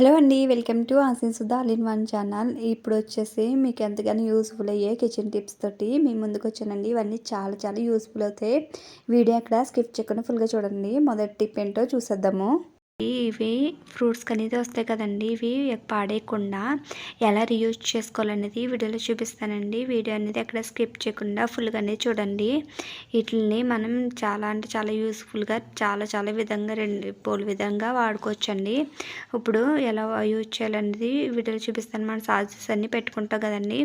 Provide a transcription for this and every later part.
Hello అండి welcome to ఆసిన్ Sudha అలిన్ one channel. ఇప్పుడు వచ్చేసి మీకు ఎంతగానో యూస్ఫుల్ అయ్యే కిచెన్ టిప్స్ తోటి మీ ముందుకు వచ్చానండి. ఇవన్నీ చాలా చాలా యూస్ఫుల్ అవుతాయి. వీడియో అక్కడ స్కిప్ చేయకుండా ఫుల్గా చూడండి. మొదటి టిప్ ఏంటో చూసేద్దాము. ఇవి ఫ్రూట్స్ అనేది వస్తాయి కదండి. ఇవి పాడేయకుండా ఎలా రీయూజ్ చేసుకోవాలనేది వీడియోలో చూపిస్తానండి. వీడియో అనేది ఎక్కడ స్కిప్ చేయకుండా ఫుల్గా అనేది చూడండి. వీటిని మనం చాలా అంటే చాలా యూస్ఫుల్గా చాలా చాలా విధంగా రెండు పోల్ విధంగా వాడుకోవచ్చండి. ఇప్పుడు ఎలా యూజ్ చేయాలనేది వీడియోలో చూపిస్తాను. మనం చార్జెస్ అన్నీ పెట్టుకుంటాం కదండి.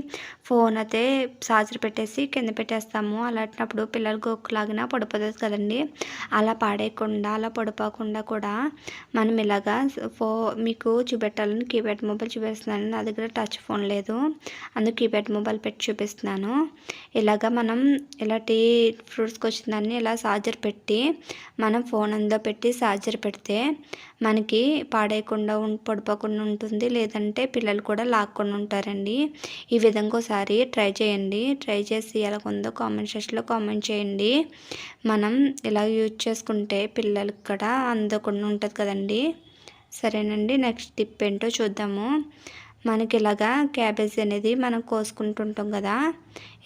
ఫోన్ అయితే చార్జర్ పెట్టేసి కింద పెట్టేస్తాము. అలాంటినప్పుడు పిల్లలు గోక్కులాగినా పడిపోతుంది కదండి. అలా పాడేయకుండా అలా పడిపోకుండా కూడా మనం ఇలాగా ఫో మీకు చూపెట్టాలని కీప్యాడ్ మొబైల్ చూపిస్తున్నాను నా దగ్గర టచ్ ఫోన్ లేదు. అందుకు కీప్యాడ్ మొబైల్ పెట్టి చూపిస్తున్నాను. ఇలాగా మనం ఇలాంటి ఫ్రూట్స్కి వచ్చిన దాన్ని ఇలా చార్జర్ పెట్టి మనం ఫోన్ అందులో పెట్టి చార్జర్ పెడితే మనకి పాడేయకుండా పడిపోకుండా ఉంటుంది. లేదంటే పిల్లలు కూడా లాక్కుండా ఉంటారండి. ఈ విధంగా ఒకసారి ట్రై చేయండి. ట్రై చేసి ఎలా ఉందో కామెంట్ సెక్షన్లో కామెంట్ చేయండి. మనం ఇలా యూజ్ చేసుకుంటే పిల్లలకి కూడా అందకుండా ఉంటుంది కదండి. కదండి సరేనండి నెక్స్ట్ టిప్ ఏంటో చూద్దాము. మనకి ఇలాగా క్యాబేజీ అనేది మనం కోసుకుంటుంటాం కదా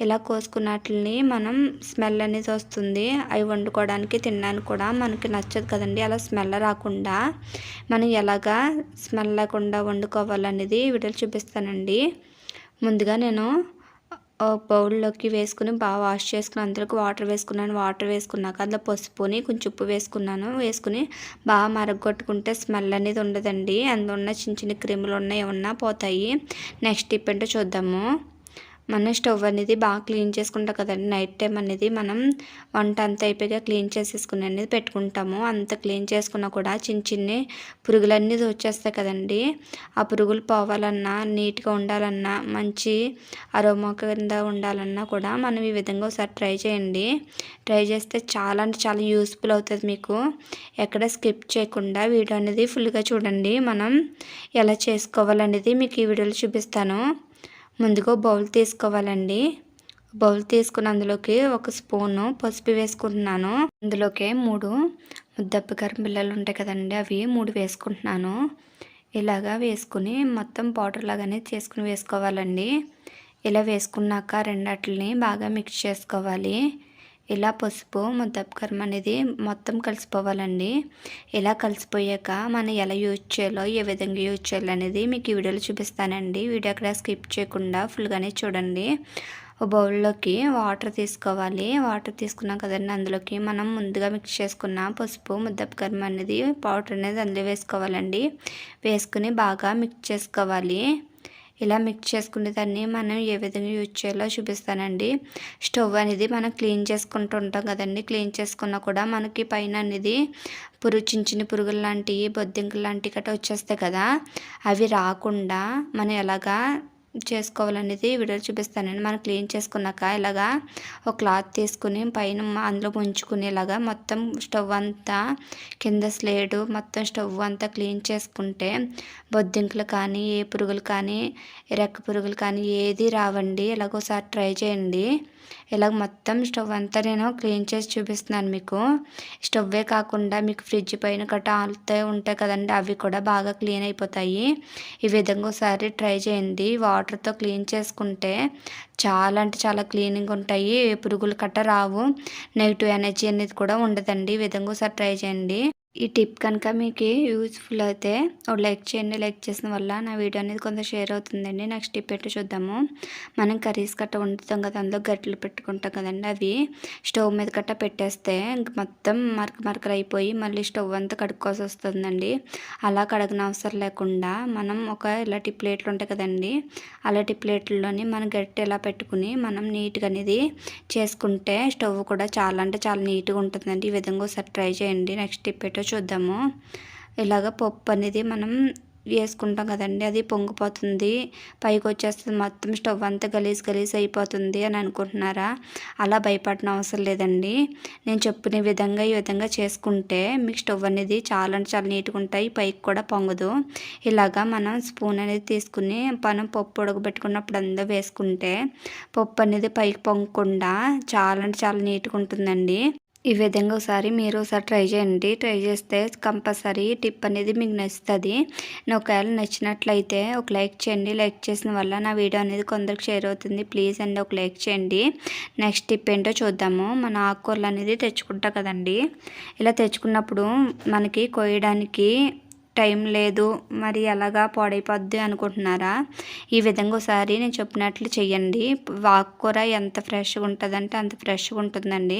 ఇలా కోసుకున్నట్లని మనం స్మెల్ అనేది వస్తుంది. అవి వండుకోవడానికి తినడానికి కూడా మనకి నచ్చదు కదండి అలా స్మెల్ రాకుండా. మనం ఎలాగా స్మెల్ లేకుండా వండుకోవాలనేది వీడియోలు చూపిస్తానండి. ముందుగా నేను బౌల్లోకి వేసుకుని బాగా వాష్ చేసుకుని అందులోకి వాటర్ వేసుకున్నాను. వాటర్ వేసుకున్నాక అందులో పసుపుని కొంచెం ఉప్పు వేసుకున్నాను. వేసుకుని బాగా మరగొట్టుకుంటే స్మెల్ అనేది ఉండదండి. అందులో ఉన్న చిన్న చిన్న క్రిములు ఉన్నాయి ఉన్నా పోతాయి. నెక్స్ట్ టిప్ ఏంటో చూద్దాము. మన స్టవ్ అనేది బాగా క్లీన్ చేసుకుంటాం కదండి. నైట్ టైం అనేది మనం వంట అంతా అయిపోయాక క్లీన్ చేసేసుకుని అనేది పెట్టుకుంటాము. అంత క్లీన్ చేసుకున్నా కూడా చిన్న చిన్న పురుగులన్నీ వచ్చేస్తాయి కదండి. ఆ పురుగులు పోవాలన్నా నీట్గా ఉండాలన్నా మంచి అరోమా కింద ఉండాలన్నా కూడా మనం ఈ విధంగా ఒకసారి ట్రై చేయండి. ట్రై చేస్తే చాలా అంటే చాలా యూస్ఫుల్ అవుతుంది మీకు. ఎక్కడ స్కిప్ చేయకుండా వీడియో అనేది ఫుల్గా చూడండి. మనం ఎలా చేసుకోవాలనేది మీకు ఈ వీడియోలో చూపిస్తాను. ముందుగా బౌల్ తీసుకోవాలండి. బౌల్ తీసుకుని అందులోకి ఒక స్పూను పసుపు వేసుకుంటున్నాను. అందులోకి మూడు ముద్దప్పకారం బిళ్ళలు ఉంటాయి కదండి అవి మూడు వేసుకుంటున్నాను. ఇలాగా వేసుకుని మొత్తం పౌడర్ లాగానే చేసుకుని వేసుకోవాలండి. ఇలా వేసుకున్నాక రెండట్లని బాగా మిక్స్ చేసుకోవాలి. ఇలా పసుపు ముద్దపకరం అనేది మొత్తం కలిసిపోవాలండి. ఇలా కలిసిపోయాక మనం ఎలా యూజ్ చేయాలో ఏ విధంగా యూజ్ చేయాలో అనేది మీకు ఈ వీడియోలో చూపిస్తానండి. వీడియో అక్కడ స్కిప్ చేయకుండా ఫుల్గానే చూడండి. ఓ బౌల్లోకి వాటర్ తీసుకోవాలి. వాటర్ తీసుకున్నాం కదండి అందులోకి మనం ముందుగా మిక్స్ చేసుకున్న పసుపు ముద్దపకరం అనేది పౌడర్ అనేది అందులో వేసుకోవాలండి. వేసుకుని బాగా మిక్స్ చేసుకోవాలి. ఇలా మిక్స్ చేసుకునే దాన్ని మనం ఏ విధంగా యూజ్ చేయాలో చూపిస్తానండి. స్టవ్ అనేది మనం క్లీన్ చేసుకుంటూ ఉంటాం కదండి. క్లీన్ చేసుకున్నా కూడా మనకి పైన అనేది పురుగు చిన్న చిన్న పురుగులు లాంటివి బొద్దింకలు లాంటివి గట్రా వచ్చేస్తాయి కదా. అవి రాకుండా మనం ఎలాగా చేసుకోవాలనేది వీడియో చూపిస్తానండి. మనం క్లీన్ చేసుకున్నాక ఇలాగా ఒక క్లాత్ తీసుకుని పైన అందులో ఉంచుకునేలాగా మొత్తం స్టవ్ అంతా కింద స్లేడు మొత్తం స్టవ్ అంతా క్లీన్ చేసుకుంటే బొద్దింకలు కానీ ఏ పురుగులు కానీ రెక్క పురుగులు కానీ ఏది రావండి. ఇలాగోసారి ట్రై చేయండి. ఇలాగ మొత్తం స్టవ్ అంతా నేను క్లీన్ చేసి చూపిస్తున్నాను మీకు. స్టవ్వే కాకుండా మీకు ఫ్రిడ్జ్ పైన గట్రా ఆలుతూ ఉంటాయి కదండి అవి కూడా బాగా క్లీన్ అయిపోతాయి. ఈ విధంగా ఒకసారి ట్రై చేయండి. వాటర్ వాటర్తో క్లీన్ చేసుకుంటే చాలా అంటే చాలా క్లీనింగ్ ఉంటాయి పురుగులు కట్ట రావు. నెగిటివ్ ఎనర్జీ అనేది కూడా ఉండదండి. ఈ విధంగా ఒకసారి ట్రై చేయండి. ఈ టిప్ కనుక మీకు యూజ్ఫుల్ అయితే లైక్ చేయండి. లైక్ చేసిన వల్ల నా వీడియో అనేది కొంత షేర్ అవుతుందండి. నెక్స్ట్ టిప్ పెట్టి చూద్దాము. మనం కర్రీస్ కట్ట వండుతాం కదా అందులో గట్లు పెట్టుకుంటాం కదండి. అవి స్టవ్ మీద కట్ట పెట్టేస్తే మొత్తం మరక మరకలు అయిపోయి మళ్ళీ స్టవ్ అంతా కడుక్కోవాల్సి వస్తుందండి. అలా కడగన అవసరం లేకుండా మనం ఒక ఇలాంటి ప్లేట్లు ఉంటాయి కదండి అలాంటి ప్లేట్లలోని మనం గట్టి ఇలా పెట్టుకుని మనం నీట్గా అనేది చేసుకుంటే స్టవ్ కూడా చాలా అంటే చాలా నీట్గా ఉంటుందండి. ఈ విధంగా ఒకసారి ట్రై చేయండి. నెక్స్ట్ టిప్ పెట్టి ఏంటో చూద్దాము. ఇలాగ పప్పు అనేది మనం వేసుకుంటాం కదండి అది పొంగిపోతుంది. పైకి వచ్చేస్తుంది మొత్తం స్టవ్ అంతా గలీజ్ గలీజ్ అయిపోతుంది అని అనుకుంటున్నారా? అలా భయపడడం అవసరం లేదండి. నేను చెప్పిన విధంగా ఈ విధంగా చేసుకుంటే మీకు స్టవ్ అనేది చాలా అంటే చాలా నీట్గా ఉంటాయి పైకి కూడా పొంగదు. ఇలాగా మనం స్పూన్ అనేది తీసుకుని మనం పప్పు ఉడకబెట్టుకున్నప్పుడు అందరూ వేసుకుంటే పప్పు అనేది పైకి పొంగకుండా చాలా అంటే చాలా నీట్గా ఉంటుందండి. ఈ విధంగా ఒకసారి మీరు ఒకసారి ట్రై చేయండి. ట్రై చేస్తే కంపల్సరీ టిప్ అనేది మీకు నచ్చుతుంది. ఒకవేళ నచ్చినట్లయితే ఒక లైక్ చేయండి. లైక్ చేసిన వల్ల నా వీడియో అనేది కొందరికి షేర్ అవుతుంది. ప్లీజ్ అండి ఒక లైక్ చేయండి. నెక్స్ట్ టిప్ ఏంటో చూద్దాము. మన ఆకుకూరలు అనేది తెచ్చుకుంటా కదండి. ఇలా తెచ్చుకున్నప్పుడు మనకి కోయడానికి టైం లేదు మరి ఎలాగా పాడైపోద్ది అనుకుంటున్నారా? ఈ విధంగా ఒకసారి నేను చెప్పినట్లు చేయండి ఆకుకూర ఎంత ఫ్రెష్గా ఉంటుందంటే అంత ఫ్రెష్గా ఉంటుందండి.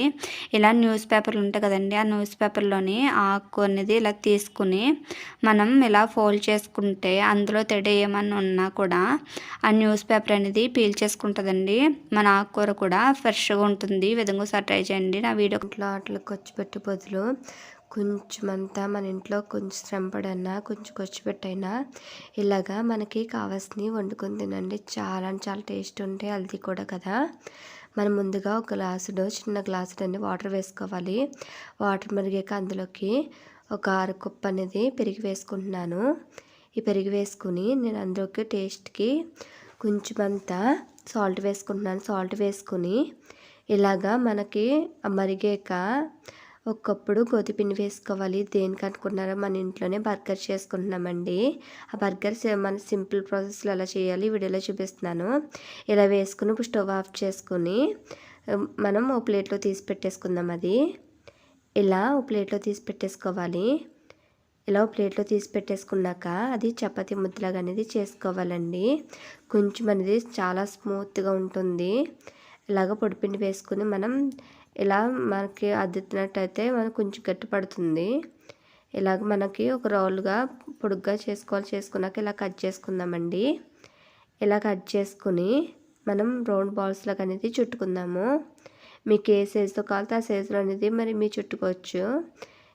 ఇలా న్యూస్ పేపర్లు ఉంటాయి కదండి ఆ న్యూస్ పేపర్లోని ఆకు అనేది ఇలా తీసుకుని మనం ఇలా ఫోల్డ్ చేసుకుంటే అందులో తెడ ఏమన్నా ఉన్నా కూడా ఆ న్యూస్ పేపర్ అనేది పీల్ చేసుకుంటుందండి. మన ఆకుకూర కూడా ఫ్రెష్గా ఉంటుంది. ఈ విధంగా ఒకసారి ట్రై చేయండి. నా వీడియో అట్లా ఖర్చు పెట్టి బదులు కొంచెం అంతా మన ఇంట్లో కొంచెం శ్రమపడన్నా కొంచెం ఖర్చు పెట్టైనా ఇలాగా మనకి కావాల్సినవి వండుకొని తినండి. చాలా అంటే చాలా టేస్ట్ ఉంటే హెల్తీ కూడా కదా. మనం ముందుగా ఒక గ్లాసులో చిన్న గ్లాసుడు అన్ని వాటర్ వేసుకోవాలి. వాటర్ మరిగాక అందులోకి ఒక ఆరు కుప్ప అనేది పెరిగి వేసుకుంటున్నాను. ఈ పెరిగి వేసుకుని నేను అందులోకి టేస్ట్కి కొంచెం అంతా సాల్ట్ వేసుకుంటున్నాను. సాల్ట్ వేసుకుని ఇలాగా మనకి మరిగాక ఒకప్పుడు గోధుపిండి వేసుకోవాలి. దేనికి అనుకున్నారో మన ఇంట్లోనే బర్గర్ చేసుకుంటున్నామండి. ఆ బర్గర్ మన సింపుల్ ప్రాసెస్లో ఎలా చేయాలి వీడియోలో చూపిస్తున్నాను. ఇలా వేసుకుని ఇప్పుడు స్టవ్ ఆఫ్ చేసుకుని మనం ఓ ప్లేట్లో తీసి పెట్టేసుకుందాం అది. ఇలా ఓ ప్లేట్లో తీసి పెట్టేసుకోవాలి. ఇలా ప్లేట్లో తీసి పెట్టేసుకున్నాక అది చపాతీ ముద్దలాగా అనేది చేసుకోవాలండి. కొంచెం అనేది చాలా స్మూత్గా ఉంటుంది. ఇలాగ పొడిపిండి వేసుకుని మనం ఇలా మనకి అద్దుతున్నట్టయితే మనకు కొంచెం గట్టి పడుతుంది. ఇలాగ మనకి ఒక రోల్గా పొడుగ్గా చేసుకోవాలి. చేసుకున్నాక ఇలా కట్ చేసుకుందామండి. ఇలా కట్ చేసుకుని మనం రౌండ్ బాల్స్ లాగా అనేది చుట్టుకుందాము. మీకు ఏ సైజుతో కావాలితే ఆ సైజులో అనేది మరి మీరు చుట్టుకోవచ్చు.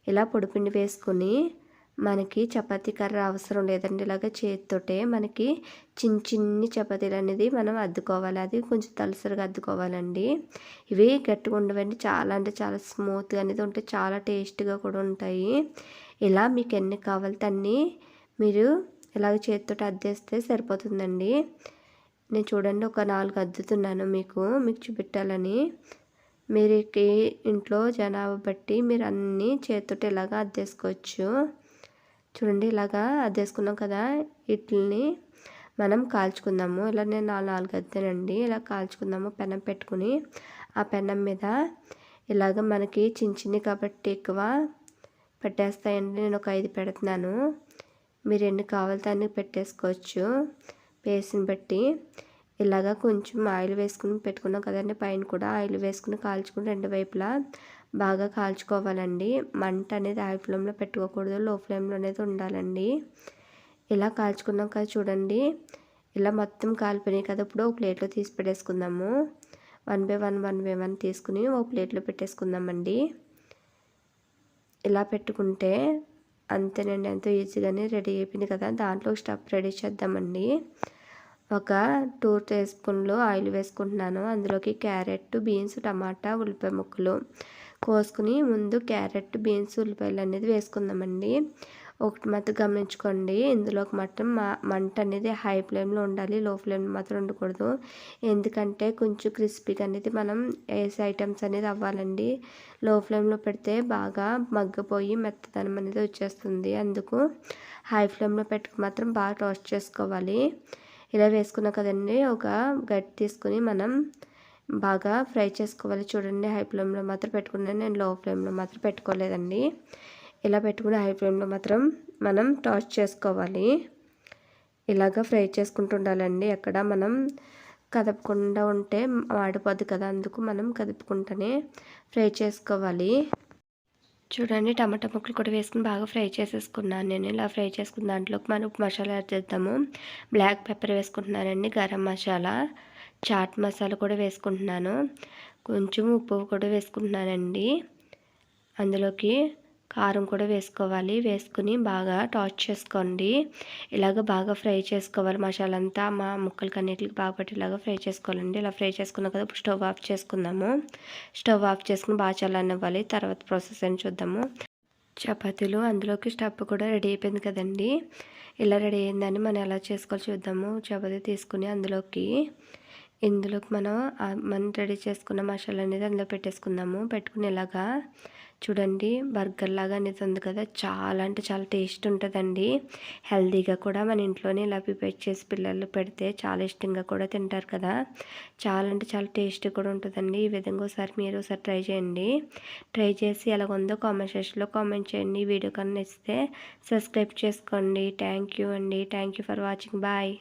ఇలా పొడిపిండి వేసుకొని మనకి చపాతీ కర్ర అవసరం లేదండి. ఇలాగ చేతితోటే మనకి చిన్న చిన్ని చపాతీలు అనేది మనం అద్దుకోవాలి. అది కొంచెం తలసరిగా అద్దుకోవాలండి. ఇవి గట్టిగా ఉండవండి. చాలా అంటే చాలా స్మూత్గా అనేది ఉంటాయి. చాలా టేస్ట్గా కూడా ఉంటాయి. ఇలా మీకు ఎన్ని కావాలితే అన్నీ మీరు ఇలాగ చేతితో అద్దేస్తే సరిపోతుందండి. నేను చూడండి ఒక నాలుగు అద్దుతున్నాను మీకు. మీకు చూపెట్టాలని. మీరు ఇంట్లో జనాభా బట్టి మీరు అన్నీ చేతితో ఇలాగ అద్దేసుకోవచ్చు. చూడండి ఇలాగా అద్దేసుకున్నాం కదా వీటిని మనం కాల్చుకుందాము. ఇలా నేను నాలుగు అద్దానండి ఇలా కాల్చుకుందాము. పెనం పెట్టుకుని ఆ పెనం మీద ఇలాగ మనకి చిన్న చిన్ని కాబట్టి ఎక్కువ పెట్టేస్తాయండి. నేను ఒక ఐదు పెడుతున్నాను. మీరు ఎన్ని కావాలితే అన్ని పెట్టేసుకోవచ్చు. పేస్ట్ని బట్టి ఇలాగా కొంచెం ఆయిల్ వేసుకుని పెట్టుకున్నాం కదండి పైన కూడా ఆయిల్ వేసుకుని కాల్చుకుని రెండు వైపులా బాగా కాల్చుకోవాలండి. మంట అనేది హై ఫ్లేమ్లో పెట్టుకోకూడదు లో ఫ్లేమ్లో అనేది ఉండాలండి. ఇలా కాల్చుకున్నాం కదా చూడండి. ఇలా మొత్తం కాలిపోయినాయి కదా ఇప్పుడు ఒక ప్లేట్లో తీసి పెట్టేసుకుందాము. One by one one by one తీసుకుని ఒక ప్లేట్లో పెట్టేసుకుందామండి. ఇలా పెట్టుకుంటే అంతేనండి ఎంతో ఈజీగానే రెడీ అయిపోయింది కదా. దాంట్లో స్టఫ్ రెడీ చేద్దామండి. ఒక టూ టీ స్పూన్లు ఆయిల్ వేసుకుంటున్నాను. అందులోకి క్యారెట్ బీన్స్ టమాటా ఉల్లిపాయ ముక్కలు. కోసుకుని ముందు క్యారెట్ బీన్స్ ఉల్లిపాయలు అనేది వేసుకుందామండి. ఒకటి మాత్రం గమనించుకోండి. ఇందులోకి మాత్రం మంట అనేది హై ఫ్లేమ్లో ఉండాలి. లో ఫ్లేమ్లో మాత్రం ఉండకూడదు. ఎందుకంటే కొంచెం క్రిస్పీగా అనేది మనం వేసే ఐటమ్స్ అనేది అవ్వాలండి. లో ఫ్లేమ్లో పెడితే బాగా మగ్గిపోయి మెత్తదనం అనేది వచ్చేస్తుంది. అందుకు హై ఫ్లేమ్లో పెట్టుకు మాత్రం బాగా టోస్ట్ చేసుకోవాలి. ఇలా వేసుకున్నా కదండి. ఒక గట్టి తీసుకుని మనం బాగా ఫ్రై చేసుకోవాలి. చూడండి హై ఫ్లేమ్లో మాత్రం పెట్టుకున్నాను నేను లో ఫ్లేమ్లో మాత్రం పెట్టుకోలేదండి. ఇలా పెట్టుకుని హై ఫ్లేమ్లో మాత్రం మనం టాస్ట్ చేసుకోవాలి. ఇలాగ ఫ్రై చేసుకుంటూ ఉండాలండి. ఎక్కడ మనం కదపకుండా ఉంటే మాడిపోద్ది కదా అందుకు మనం కదుపుకుంటూనే ఫ్రై చేసుకోవాలి. చూడండి టమాటా ముక్కలు కూడా వేసుకుని బాగా ఫ్రై చేసేసుకున్నాను నేను. ఇలా ఫ్రై చేసుకున్న దాంట్లోకి మనం మసాలా యాడ్ చేద్దాము. బ్లాక్ పెప్పర్ వేసుకుంటున్నానండి గరం మసాలా. చాట్ మసాలా కూడా వేసుకుంటున్నాను. కొంచెం ఉప్పు కూడా వేసుకుంటున్నానండి. అందులోకి కారం కూడా వేసుకోవాలి. వేసుకుని బాగా టాచ్ చేసుకోండి. ఇలాగ బాగా ఫ్రై చేసుకోవాలి మసాలా అంతా. మా ముక్కలకి అన్నిటికి బాగా పట్టేలాగా ఫ్రై చేసుకోవాలండి. ఇలా ఫ్రై చేసుకున్న కదా ఇప్పుడు స్టవ్ ఆఫ్ చేసుకుందాము. స్టవ్ ఆఫ్ చేసుకుని బాగా చల్లనివ్వాలి తర్వాత ప్రాసెస్ అని చూద్దాము. చపాతీలు అందులోకి స్టవ్ కూడా రెడీ అయిపోయింది కదండి. ఇలా రెడీ అయిందని మనం ఎలా చేసుకోవాలి చూద్దాము. చపాతీ తీసుకుని అందులోకి ఇందులోకి మనం మనం రెడీ చేసుకున్న మసాలా అనేది అందులో పెట్టేసుకుందాము. పెట్టుకునేలాగా చూడండి బర్గర్ లాగా అనేది ఉంది కదా. చాలా అంటే చాలా టేస్ట్ ఉంటుందండి. హెల్తీగా కూడా మన ఇంట్లోనే ఇలా ప్రిపేర్ చేసి పిల్లలు పెడితే చాలా ఇష్టంగా కూడా తింటారు కదా. చాలా అంటే చాలా టేస్ట్ కూడా ఉంటుందండి. ఈ విధంగా ఒకసారి మీరు ఒకసారి ట్రై చేయండి. ట్రై చేసి ఎలా ఉందో కామెంట్ సెక్షన్లో కామెంట్ చేయండి. వీడియో కన్నా ఇస్తే సబ్స్క్రైబ్ చేసుకోండి. థ్యాంక్ యూ అండి. Thank you for watching. Bye.